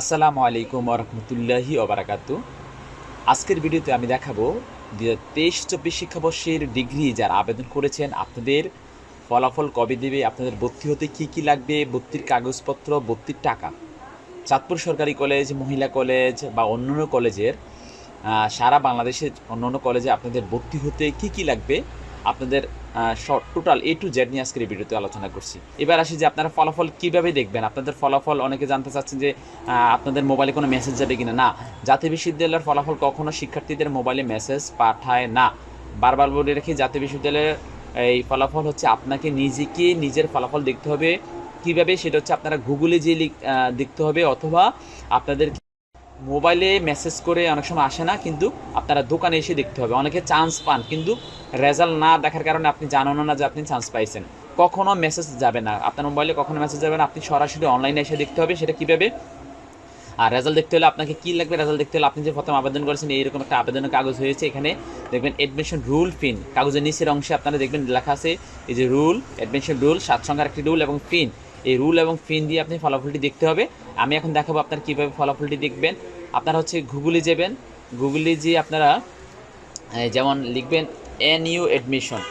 আসসালামু আলাইকুম রহমতুল্লাহি ওবরাকাতু আজকের ভিডিওতে আমি দেখাবো দু হাজার তেইশ চব্বিশ শিক্ষাবর্ষের ডিগ্রি যারা আবেদন করেছেন, আপনাদের ফলাফল কবে দেবে, আপনাদের ভর্তি হতে কী কী লাগবে, ভর্তির কাগজপত্র, ভর্তির টাকা। চাঁদপুর সরকারি কলেজ, মহিলা কলেজ বা অন্যান্য কলেজের সারা বাংলাদেশের অন্যান্য কলেজে আপনাদের ভর্তি হতে কী কী লাগবে, আপনাদের টোটাল এ টু জেড নিয়ে আজকের এই ভিডিওতে আলোচনা করছি। এবার আসি যে আপনারা ফলাফল কীভাবে দেখবেন? আপনাদের ফলাফল, অনেকে জানতে চাচ্ছেন যে আপনাদের মোবাইলে কোনো মেসেজ যাবে কিনা? না, জাতীয় বিশ্ববিদ্যালয়ের ফলাফল কখনো শিক্ষার্থীদের মোবাইলে মেসেজ পাঠায় না। বারবার বলে রেখে, জাতীয় বিশ্ববিদ্যালয়ের এই ফলাফল হচ্ছে আপনাকে নিজেকে নিজের ফলাফল দেখতে হবে। কীভাবে? সেটা হচ্ছে আপনারা গুগলে যে দেখতে হবে অথবা আপনাদের মোবাইলে মেসেজ করে অনেক সময় আসে না, কিন্তু আপনারা দোকানে এসে দেখতে হবে। অনেকে চান্স পান, কিন্তু রেজাল্ট না দেখার কারণে আপনি জানেন না যে আপনি চান্স পাইছেন। কখনো মেসেজ যাবে না। আপনার মোবাইলে কখনো মেসেজ যাবে না, আপনি সরাসরি অনলাইনে এসে দেখতে হবে, সেটা কীভাবে? আর রেজাল্ট দেখতে হলে আপনাকে কী লাগবে? রেজাল্ট দেখতে হলে আপনি যে প্রথম আবেদন করেছেন, এইরকম একটা আবেদনের কাগজ হয়েছে। এখানে দেখবেন অ্যাডমিশন রুল ফিন কাগজের নিচের অংশে আপনারা দেখবেন লেখা আছে, এই যে রুল অ্যাডমিশন রুল সাত সংখ্যার একটি রুল এবং ফিন এই রুল এবং ফিন দিয়ে আপনি ফলাফলটি দেখতে হবে। আমি এখন দেখাবো আপনার কীভাবে ফলাফলটি দেখবেন। আপনারা হচ্ছে গুগলে যাবেন। গুগলে যে আপনারা যেমন লিখবেন N U admission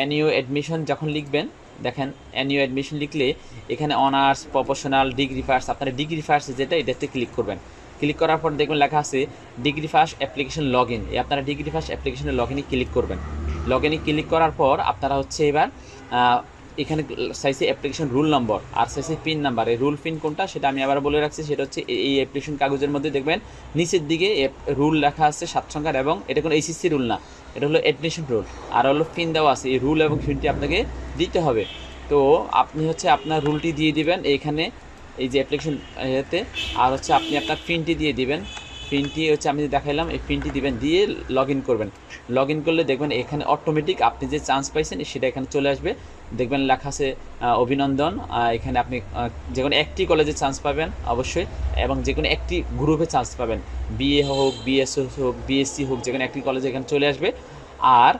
N U admission যখন লিখবেন, দেখেন এন ইউ অ্যাডমিশন লিখলে এখানে অনার্স প্রফেশনাল ডিগ্রি ফার্স্ট আপনারা ডিগ্রি ফার্স্ট যেটা, এটাতে ক্লিক করবেন। ক্লিক করার পর দেখবেন লেখা আছে degree first application log in আপনারা ডিগ্রি ফার্স্ট অ্যাপ্লিকেশনের লগ ইনে ক্লিক করবেন। লগ ইনে ক্লিক করার পর আপনারা হচ্ছে এবার এখানে চাইছে অ্যাপ্লিকেশন রুল নম্বর আর চাইছে পিন নাম্বার এই রুল পিন কোনটা সেটা আমি আবার বলে রাখছি, সেটা হচ্ছে এই- অ্যাপ্লিকেশন কাগজের মধ্যে দেখবেন, নিচের দিকে রুল লেখা আছে সাত সংখ্যার এবং এটা কোনো এইচএসসি রুল না, এটা হলো অ্যাডমিশন রুল আর হলো পিন দেওয়া আছে, এই রুল এবং পিনটি আপনাকে দিতে হবে। তো আপনি হচ্ছে আপনার রুলটি দিয়ে দিবেন এইখানে এই যে অ্যাপ্লিকেশন এতে, আর হচ্ছে আপনি আপনার পিনটি দিয়ে দিবেন। পিনটি হচ্ছে আমি দেখাইলাম, এই পিনটি দিবেন, দিয়ে লগ করবেন। লগ করলে দেখবেন এখানে অটোমেটিক আপনি যে চান্স পাইছেন সেটা এখানে চলে আসবে। দেখবেন লেখা আছে অভিনন্দন। এখানে আপনি যে কোনো একটি কলেজে চান্স পাবেন, অবশ্যই। এবং যে কোনো একটি গ্রুপে চান্স পাবেন। বিএ হোক বিএস হোক বিএসসি হোক যে কোনো একটি কলেজে এখানে চলে আসবে। আর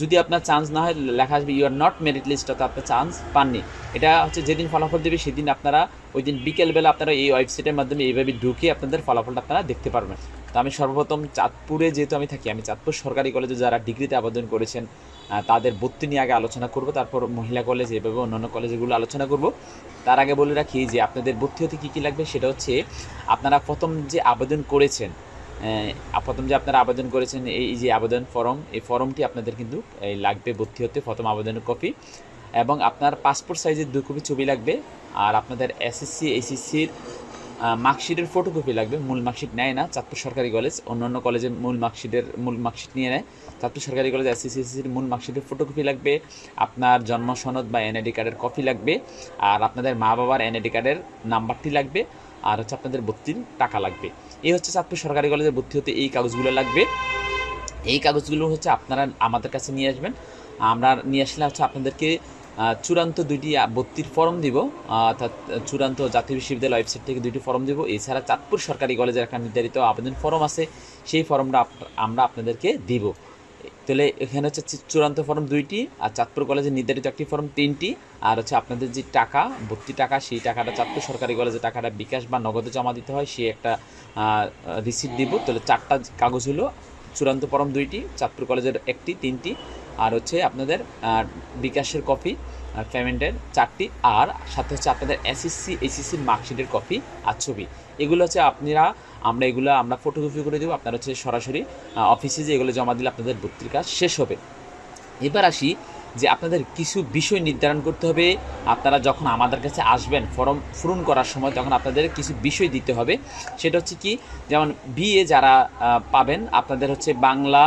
যদি আপনার চান্স না হয়, লেখা আসবে you are not merit list অর্থাৎ আপনার চান্স পাননি। এটা হচ্ছে যেদিন ফলাফল দেবে, সেদিন আপনারা, ওই দিন বিকেলবেলা আপনারা এই ওয়েবসাইটের মাধ্যমে এইভাবে ঢুকে আপনাদের ফলাফলটা আপনারা দেখতে পারবেন। তো আমি সর্বপ্রথম চাঁদপুরে যেহেতু আমি থাকি, আমি চাঁদপুর সরকারি কলেজে যারা ডিগ্রিতে আবেদন করেছেন তাদের ভর্তি নিয়ে আগে আলোচনা করব, তারপর মহিলা কলেজ এভাবে অন্যান্য কলেজগুলো আলোচনা করব। তার আগে বলে রাখি যে আপনাদের ভর্তি হতে কী কী লাগবে সেটা হচ্ছে আপনারা প্রথম যে আবেদন করেছেন প্রথম যে আপনারা আবেদন করেছেন, এই যে আবেদন ফর্ম, এই ফর্মটি আপনাদের কিন্তু লাগবে ভর্তি হতে প্রথম আবেদনের কপি এবং আপনার পাসপোর্ট সাইজের দু কপি ছবি লাগবে আর আপনাদের এসএসসি এইচএসসির মার্কশিটের ফটোকপি লাগবে, মূল মার্কশিট নেয় না চাঁদপুর সরকারি কলেজ অন্যান্য কলেজে মূল মার্কশিটের, মূল মার্কশিট নিয়ে নেয়। চাঁদপুর সরকারি কলেজ এসএসসি এইচএসসির মূল মার্কশিটের ফটোকপি লাগবে, আপনার জন্ম সনদ বা এনআইডি কার্ডের কপি লাগবে, আর আপনাদের মা বাবার এনআইডি কার্ডের নাম্বারটি লাগবে, আর হচ্ছে আপনাদের ভর্তির টাকা লাগবে। এই হচ্ছে চাঁদপুর সরকারি কলেজে ভর্তি হতে এই কাগজগুলো লাগবে। এই কাগজগুলো হচ্ছে আপনারা আমাদের কাছে নিয়ে আসবেন। আমরা নিয়ে আসলে হচ্ছে আপনাদেরকে চূড়ান্ত দুইটি ভর্তির ফর্ম দিব। অর্থাৎ চূড়ান্ত জাতীয় বিশ্ববিদ্যালয় ওয়েবসাইট থেকে দুইটি ফর্ম দিব। এছাড়া চাঁদপুর সরকারি কলেজের একটা নির্ধারিত আবেদন ফর্ম আছে। সেই ফর্মটা আমরা আপনাদেরকে দিব। তাহলে এখানে হচ্ছে চূড়ান্ত ফর্ম দুইটি, আর চাঁদপুর কলেজের নির্ধারিত একটি ফর্ম তিনটি। আর হচ্ছে আপনাদের যে টাকা, ভর্তি টাকা, সেই টাকাটা চাঁদপুর সরকারি কলেজের টাকাটা বিকাশ বা নগদে জমা দিতে হয়। সে একটা রিসিপ্ট দিব। তাহলে চারটা কাগজ হলো চূড়ান্ত ফর্ম দুইটি, চাঁদপুর কলেজের একটি, তিনটি। আর হচ্ছে আপনাদের বিকাশের কপি পেমেন্টের চারটি, আর সাথে হচ্ছে আপনাদের এসএসসি এইচএসসির মার্কশিটের কপি আর ছবি। এগুলো হচ্ছে আপনারা, আমরা এগুলো, আমরা ফটোকপি করে দেবো। আপনারা হচ্ছে সরাসরি অফিসে যে এগুলো জমা দিলে আপনাদের ভর্তির কাজ শেষ হবে। এবার আসি যে আপনাদের কিছু বিষয় নির্ধারণ করতে হবে। আপনারা যখন আমাদের কাছে আসবেন ফর্ম পূরণ করার সময় তখন আপনাদের কিছু বিষয় দিতে হবে। সেটা হচ্ছে কি, যেমন বিএ যারা পাবেন, আপনাদের হচ্ছে বাংলা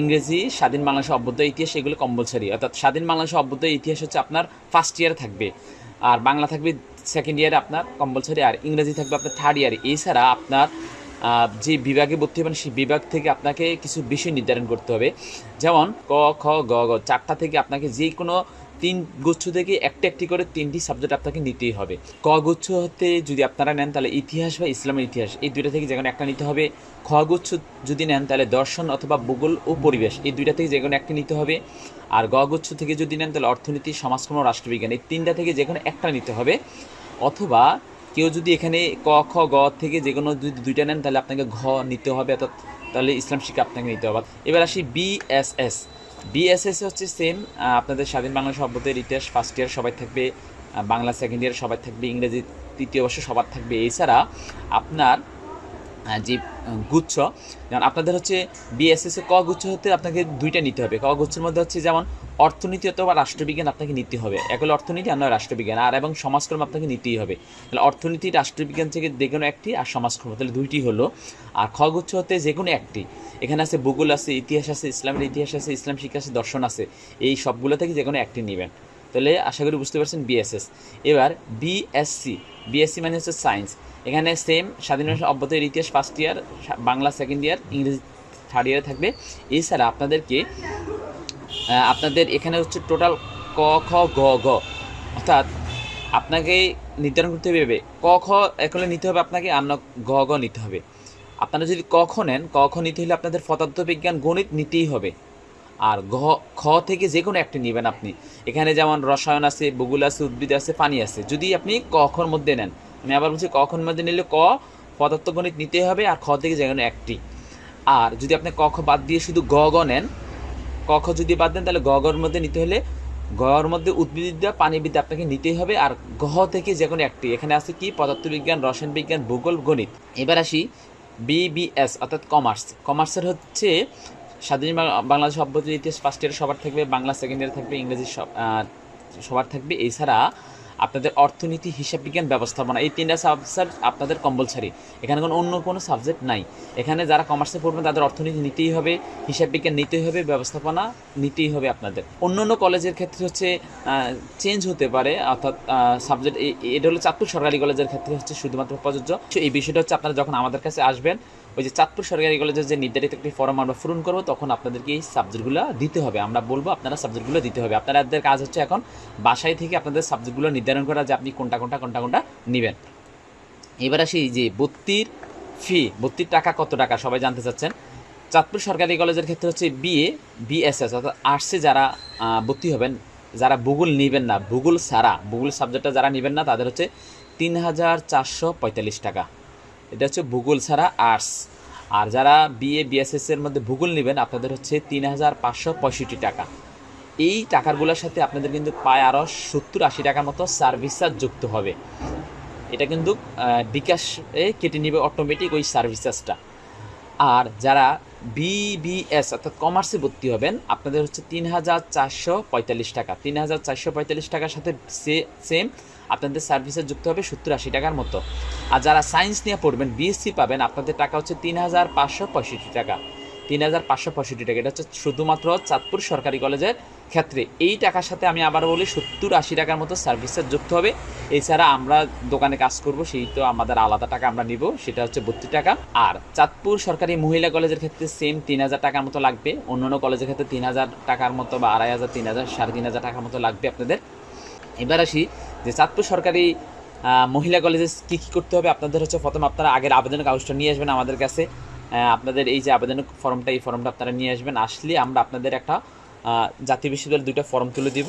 ইংরেজি, স্বাধীন বাংলাদেশের অভ্যুদয় ইতিহাস, এগুলো কম্পালসারি অর্থাৎ স্বাধীন বাংলাদেশের অভ্যুদয় ইতিহাস হচ্ছে আপনার ফার্স্ট ইয়ারে থাকবে। আর বাংলা থাকবে সেকেন্ড ইয়ারে আপনার কম্পালসারি আর ইংরেজি থাকবে আপনার থার্ড ইয়ারে এছাড়া আপনার যে বিভাগে ভর্তি হবেন, সেই বিভাগ থেকে আপনাকে কিছু বিষয় নির্ধারণ করতে হবে। যেমন ক, খ, গ গ, চারটা থেকে আপনাকে যে কোনো তিন গুচ্ছ থেকে একটা একটি করে তিনটি সাবজেক্ট আপনাকে নিতেই হবে। ক গুচ্ছ হতে যদি আপনারা নেন, তাহলে ইতিহাস বা ইসলামের ইতিহাস, এই দুইটা থেকে যে কোনো একটা নিতে হবে। খ গুচ্ছ যদি নেন, তাহলে দর্শন অথবা ভূগোল ও পরিবেশ, এই দুইটা থেকে যে কোনো একটা নিতে হবে। আর গ গুচ্ছ থেকে যদি নেন, তাহলে অর্থনীতি, সমাজকর্ম, রাষ্ট্রবিজ্ঞান, এই তিনটা থেকে যে কোনো একটা নিতে হবে। অথবা কেউ যদি এখানে ক, খ, গ থেকে যে কোনো যদি দুইটা নেন, তাহলে আপনাকে ঘ নিতে হবে, অর্থাৎ তাহলে ইসলাম শিক্ষা আপনাকে নিতে হবে। এবার আসি বিএসএস বিএসএস হচ্ছে সেম আপনাদের স্বাধীন বাংলা শব্দের ইতিহাস ফার্স্ট ইয়ার সবাই থাকবে বাংলা সেকেন্ড ইয়ার সবাই থাকবে, ইংরেজি তৃতীয় বর্ষ সবার থাকবে। এছাড়া আপনার যে গুচ্ছ, যেমন আপনাদের হচ্ছে বিএসএসে ক গুচ্ছ হতে আপনাকে দুইটা নিতে হবে। ক গুচ্ছের মধ্যে হচ্ছে যেমন অর্থনীতি অথবা রাষ্ট্রবিজ্ঞান আপনাকে নিতে হবে। এক হলো অর্থনীতি আর নয় রাষ্ট্রবিজ্ঞান। আর এবং সমাজকর্ম আপনাকে নিতেই হবে। তাহলে অর্থনীতি রাষ্ট্রবিজ্ঞান থেকে যে কোনো একটি আর সমাজকর্ম। তাহলে দুইটি হলো আর খ গুচ্ছ হতে যে কোনো একটি। এখানে আছে ভূগোল আছে ইতিহাস আছে ইসলামের ইতিহাস আছে ইসলাম শিক্ষা আছে দর্শন আছে। এই সবগুলো থেকে যে কোনো একটি নেবেন। তাহলে আশা করি বুঝতে পারছেন বিএসএস। এবার বিএসসি। বিএসসি মানে হচ্ছে সায়েন্স। এখানে সেম স্বাধীনতা অব্যতের ইতিহাস first year Bangla second year ইংরেজি থার্ড ইয়ারে থাকবে। এছাড়া আপনাদেরকে আপনাদের এখানে হচ্ছে টোটাল ক, খ, গ গ। অর্থাৎ আপনাকে নির্ধারণ করতে হবে ক, খ এখানে নিতে হবে আপনাকে না গ গ নিতে হবে। আপনারা যদি ক, খ নেন, ক, খ নিতে হলে আপনাদের পদার্থবিজ্ঞান, গণিত নিতেই হবে। আর ঘ খ থেকে যে কোনো একটি নেবেন আপনি। এখানে যেমন রসায়ন আছে, ভূগোল আছে, উদ্ভিদ আছে, পানি আছে। যদি আপনি ক খর মধ্যে নেন, আমি আবার বলছি ক খর মধ্যে নিলে ক পদার্থ গণিত নিতে হবে, আর খ থেকে যে কোনো একটি। আর যদি আপনি ক, খ বাদ দিয়ে শুধু গ গ নেন ক, খ যদি বাদ দেন, তাহলে গ, গর মধ্যে নিতে হলে গর মধ্যে উদ্ভিদবিদ্যা পানিবিদ্যা আপনাকে নিতেই হবে। আর গহ থেকে যে কোনো একটি। এখানে আছে কি? পদার্থবিজ্ঞান রসায়ন বিজ্ঞান ভূগোল, গণিত। এবার আসি বিবিএস অর্থাৎ কমার্স। কমার্সের হচ্ছে স্বাধীন বাংলা সভ্যতার ইতিহাস ফার্স্ট ইয়ার সবার থাকবে, বাংলা সেকেন্ড ইয়ার থাকবে, ইংরেজি সবার থাকবে। এছাড়া আপনাদের অর্থনীতি, হিসাব বিজ্ঞান, ব্যবস্থাপনা, এই তিনটা সাবজেক্ট আপনাদের কম্পালসারি এখানে কোনো অন্য কোনো সাবজেক্ট নাই। এখানে যারা কমার্সে পড়বেন, তাদের অর্থনীতি নিতেই হবে, হিসাব বিজ্ঞান নিতেই হবে, ব্যবস্থাপনা নিতেই হবে আপনাদের। অন্য অন্য কলেজের ক্ষেত্রে হচ্ছে চেঞ্জ হতে পারে, অর্থাৎ সাবজেক্ট এটা হলো চাঁদপুর সরকারি কলেজের ক্ষেত্রে হচ্ছে শুধুমাত্র প্রযোজ্য। এই বিষয়টা হচ্ছে আপনারা যখন আমাদের কাছে আসবেন ওই যে চাঁদপুর সরকারি কলেজের যে নির্ধারিত একটি ফর্ম আমরা পূরণ করব, তখন আপনাদেরকে এই সাবজেক্টগুলো দিতে হবে। আমরা বলব আপনারা সাবজেক্টগুলো দিতে হবে। আপনাদের কাজ হচ্ছে এখন বাসায় থেকে আপনাদের সাবজেক্টগুলো নির্ধারণ করা যে আপনি কোনটা কোনটা কোনটা কোনটা নেবেন। এবার আসি যে ভর্তির ফি ভর্তির টাকা কত টাকা, সবাই জানতে চাচ্ছেন? চাঁদপুর সরকারি কলেজের ক্ষেত্রে হচ্ছে বিএ বিএসএস অর্থাৎ আর্টসে যারা ভর্তি হবেন, যারা ভূগোল নেবেন না, ভূগোল ছাড়া, ভূগোল সাবজেক্টটা যারা নেবেন না, তাদের হচ্ছে তিন হাজার চারশো পঁয়তাল্লিশ টাকা। এটা হচ্ছে ভূগোল ছাড়া আর্টস। আর যারা বিএ বিএসএস এর মধ্যে ভূগোল নেবেন, আপনাদের হচ্ছে তিন হাজার পাঁচশো পঁয়ষট্টি টাকা। এই টাকাগুলোর সাথে আপনাদের কিন্তু প্রায় আরও সত্তর আশি টাকার মতো সার্ভিস চার্জ যুক্ত হবে। এটা কিন্তু বিকাশে কেটে নেবে অটোমেটিক ওই সার্ভিস চার্জটা আর যারা বিবিএস অর্থাৎ কমার্সে ভর্তি হবেন, আপনাদের হচ্ছে তিন হাজার চারশো পঁয়তাল্লিশ টাকা। তিন হাজার চারশো পঁয়তাল্লিশ টাকার সাথে সেম আপনাদের সার্ভিসে যুক্ত হবে সত্তর আশি টাকার মতো। আর যারা সায়েন্স নিয়ে পড়বেন বিএসসি পাবেন, আপনাদের টাকা হচ্ছে তিন হাজার পাঁচশো পঁয়ষট্টি টাকা। তিন হাজার পাঁচশো পঁয়ষট্টি টাকা। এটা হচ্ছে শুধুমাত্র চাঁদপুর সরকারি কলেজের ক্ষেত্রে। এই টাকার সাথে আমি আবার বলি, সত্তর আশি টাকার মতো সার্ভিসের যুক্ত হবে। এছাড়া আমরা দোকানে কাজ করব, সেই তো আমাদের আলাদা টাকা আমরা নিব, সেটা হচ্ছে বত্রিশ টাকা। আর চাঁদপুর সরকারি মহিলা কলেজের ক্ষেত্রে সেম তিন হাজার টাকার মতো লাগবে। অন্যান্য কলেজের ক্ষেত্রে তিন হাজার টাকার মতো বা আড়াই হাজার, তিন হাজার, সাড়ে তিন হাজার টাকার মতো লাগবে আপনাদের। এবার আসি যে চাঁদপুর সরকারি মহিলা কলেজে কী কী করতে হবে আপনাদের হচ্ছে প্রথম আপনারা আগের আবেদন কাগজটা নিয়ে আসবেন আমাদের কাছে। আপনাদের এই যে আবেদন ফর্মটা, এই ফর্মটা আপনারা নিয়ে আসবেন। আসলে আমরা আপনাদের একটা জাতীয় বিশ্ববিদ্যালয়ের দুইটা ফর্ম তুলে দিব।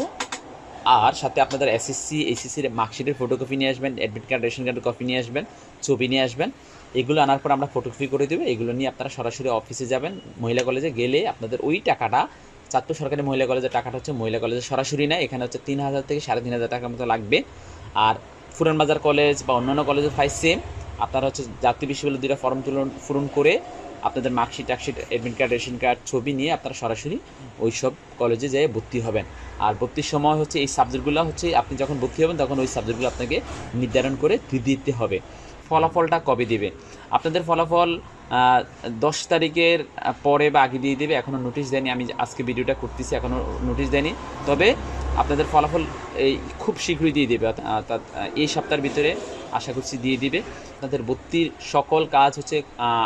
আর সাথে আপনাদের এসএসসি এইচএসসির মার্কশিটের ফটোকপি নিয়ে আসবেন অ্যাডমিট কার্ড রেশন কার্ডের কপি নিয়ে আসবেন, ছবি নিয়ে আসবেন। এগুলো আনার পর আমরা ফটোকপি করে দেবো। এগুলো নিয়ে আপনারা সরাসরি অফিসে যাবেন। মহিলা কলেজে গেলে আপনাদের ওই টাকাটা চাঁদপুর সরকারি মহিলা কলেজের টাকাটা হচ্ছে মহিলা কলেজে সরাসরি না এখানে হচ্ছে তিন হাজার থেকে সাড়ে তিন হাজার টাকার মতো লাগবে। আর ফুরান বাজার কলেজ বা অন্যান্য কলেজের ফাইভ সেম আপনারা হচ্ছে জাতীয় বিশ্ববিদ্যালয় দুটা ফর্ম তুলন, পূরণ করে আপনাদের মার্কশিট টার্কশিট অ্যাডমিট কার্ড রেশন কার্ড ছবি নিয়ে আপনারা সরাসরি ওই সব কলেজে যেয়ে ভর্তি হবেন। আর ভর্তির সময় হচ্ছে এই সাবজেক্টগুলো হচ্ছে আপনি যখন ভর্তি হবেন, তখন ওই সাবজেক্টগুলো আপনাকে নির্ধারণ করে দিতে হবে। ফলাফলটা কবে দিবে? আপনাদের ফলাফল দশ তারিখের পরে বা আগে দিয়ে দেবে। এখনও নোটিশ দেয়নি। আমি আজকে ভিডিওটা করতেছি এখনও নোটিশ দেয়নি। তবে আপনাদের ফলাফল এই খুব শীঘ্রই দিয়ে দেবে। অর্থাৎ এই সপ্তাহের ভিতরে আশা করছি দিয়ে দিবে। আপনাদের ভর্তির সকল কাজ হচ্ছে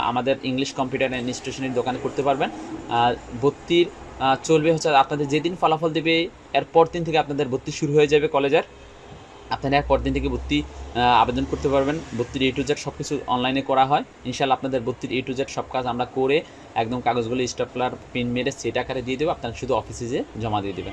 আমাদের ইংলিশ কম্পিউটার ইনস্টিটিউশনের দোকানে করতে পারবেন। ভর্তির চলবে হচ্ছে আপনাদের যেদিন ফলাফল দেবে এর পর দিন থেকে আপনাদের ভর্তি শুরু হয়ে যাবে কলেজের। আপনারা এক পরদিন থেকে ভর্তি আবেদন করতে পারবেন। ভর্তির এ টু জেড সব কিছু অনলাইনে করা হয়। ইনশাল্লাহ আপনাদের ভর্তির এ টু জেড সব কাজ আমরা করে একদম কাগজগুলো স্টাপলার পিন মেরে সেট আকারে দিয়ে দেবো। আপনারা শুধু অফিসে যেয়ে জমা দিয়ে দেবেন।